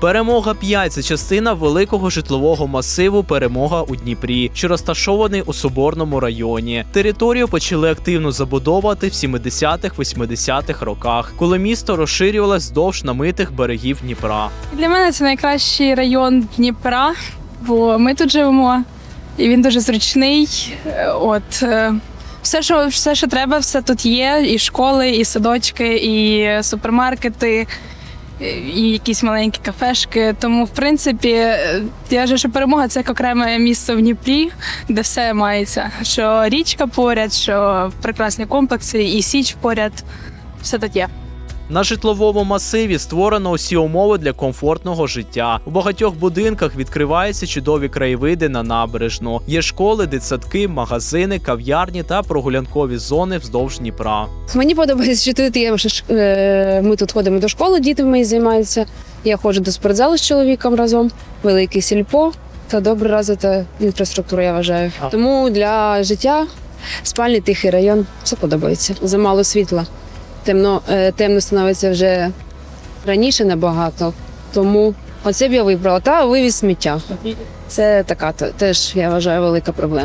Перемога 5 – це частина великого житлового масиву Перемога у Дніпрі, що розташований у Соборному районі. Територію почали активно забудовувати в 70-80-х роках, коли місто розширювалось вздовж намитих берегів Дніпра. Для мене це найкращий район Дніпра, бо ми тут живемо, і він дуже зручний. Е, От е, все, що все, що треба, все тут є: і школи, і садочки, і супермаркети, і якісь маленькі кафешки. Тому, в принципі, е, я вважаю, що перемога це як окреме місце в Дніпрі, де все мається. Що річка поряд, що прекрасні комплекси, і січ поряд. Все тут є. На житловому масиві створено усі умови для комфортного життя. У багатьох будинках відкриваються чудові краєвиди на набережну. Є школи, дитсадки, магазини, кав'ярні та прогулянкові зони вздовж Дніпра. Мені подобається, що тут є. е, Ми тут ходимо до школи, діти мої займаються. Я ходжу до спортзалу з чоловіком разом, великий сільпо та добре розвита інфраструктура, я вважаю. Тому для життя спальний тихий район все подобається. Замало світла. Темно, е, темно становиться вже раніше набагато. Тому оце б я вибрала. Та вивіз сміття. Це така теж, я вважаю, велика проблема.